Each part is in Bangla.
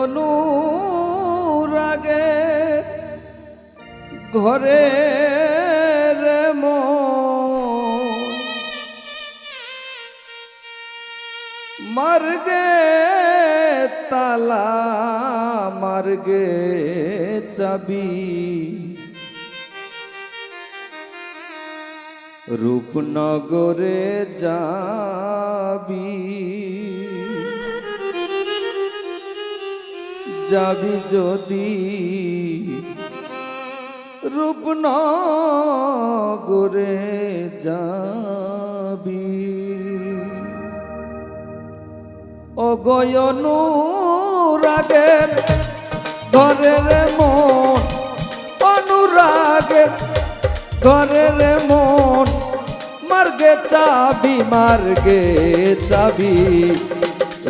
অনুরাগে ঘরে মার্গে তালা মার্গে চাবি। রূপনগরে যাবি। যাবি যদি রূপনগরে যাবি। অগয়নু রাগের ঘরের মন, অনুরাগের ঘরের মন, মার্গে চাবি মার্গে চাবি।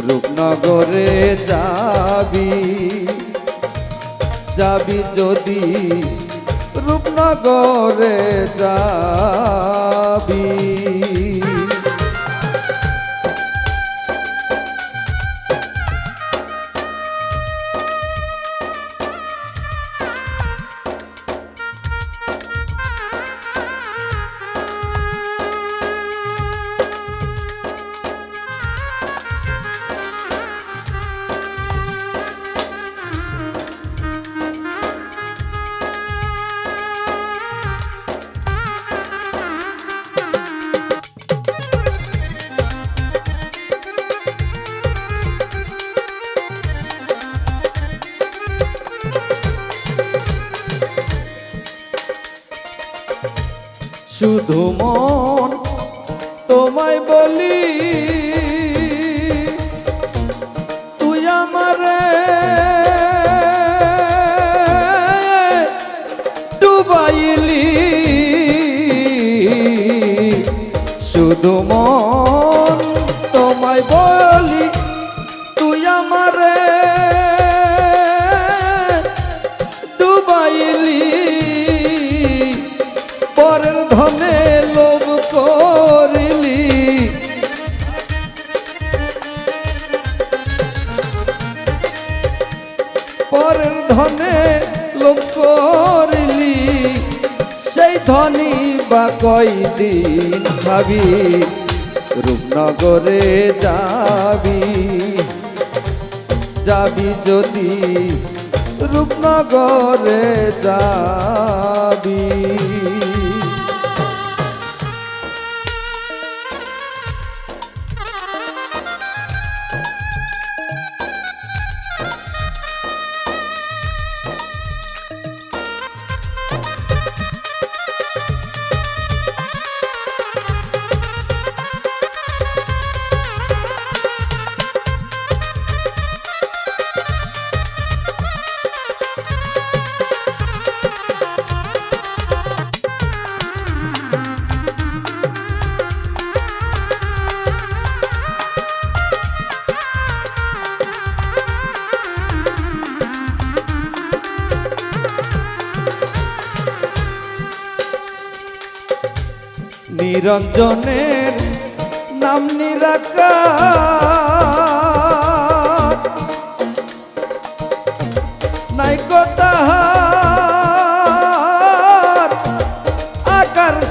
রূপনগরে যাবি যাবি যদি রূপনগরে যাবি। শুধু মন তোমায় বলি তুই আমারে ডুবাইলি। শুধু মন তোমায় বলি তুই আমারে ডুবাইলি। পরের ধনে করলি সেই ধনী বা কয়দিন খাবি রূপনগরে যাবি। যাবি যদি রূপনগরে যাবি। নিরঞ্জনের নাম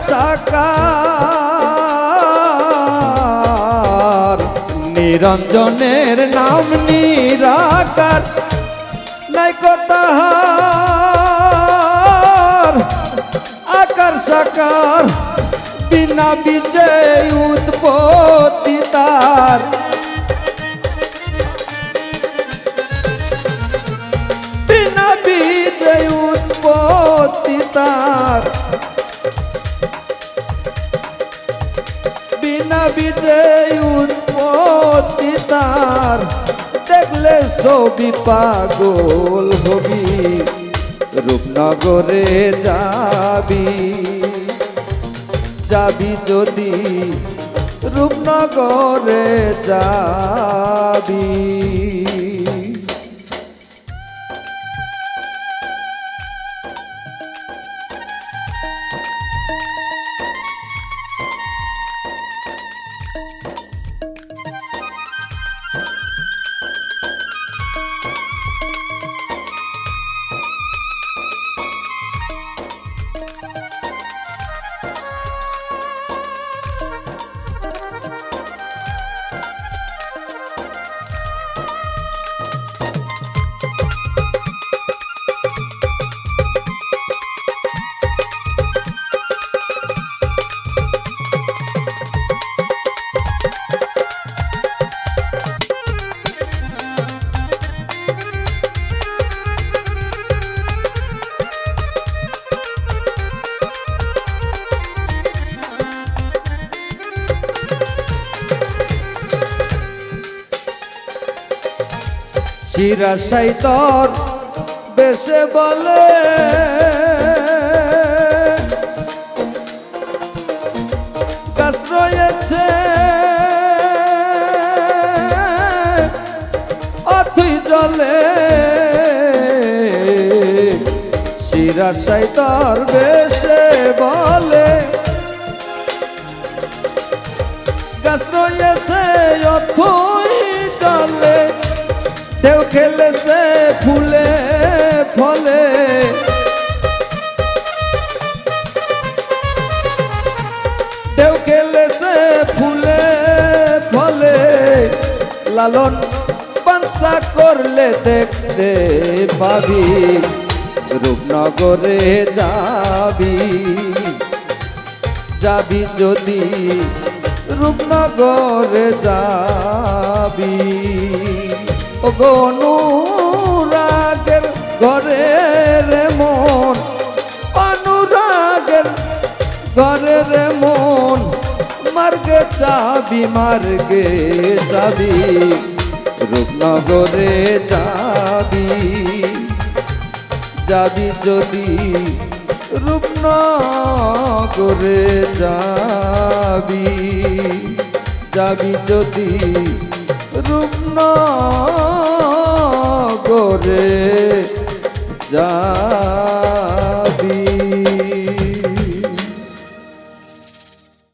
সাকার। নিরঞ্জনের নাম নিরাকার। নাইকো তাহার আকার সাকার। বিনা বিজে উৎপত্তি তার। বিনা বিজে উৎপত্তি তার। বিনা বিজে উৎপত্তি তার। দেখলে ছবি পাগল হবি, রূপনগরে যাবি। যাবি যদি রূপনগরে যাবি। শিরাশাই তোর বেশে বলে। গাছ রয়েছে। বেশে বলে। গাছ রয়েছে অথই জলে। ঢেউ খেলেছে ফুলে, ফলে। ঢেউ খেলেছে ফুলে, ফলে। লালন পানসা করলে দেখতে পাবি, রূপনগরে যাবি। যাবি যদি রূপনগরে যাবি। ও গো অনুরাগের ঘরে রে মন, অনুরাগের ঘরে রে মন, মার্গে যাবি মার্গে যাবি রূপনগরে যাবি যাবি যদি রূপনগরে যাবি যাবি যদি গোরে যা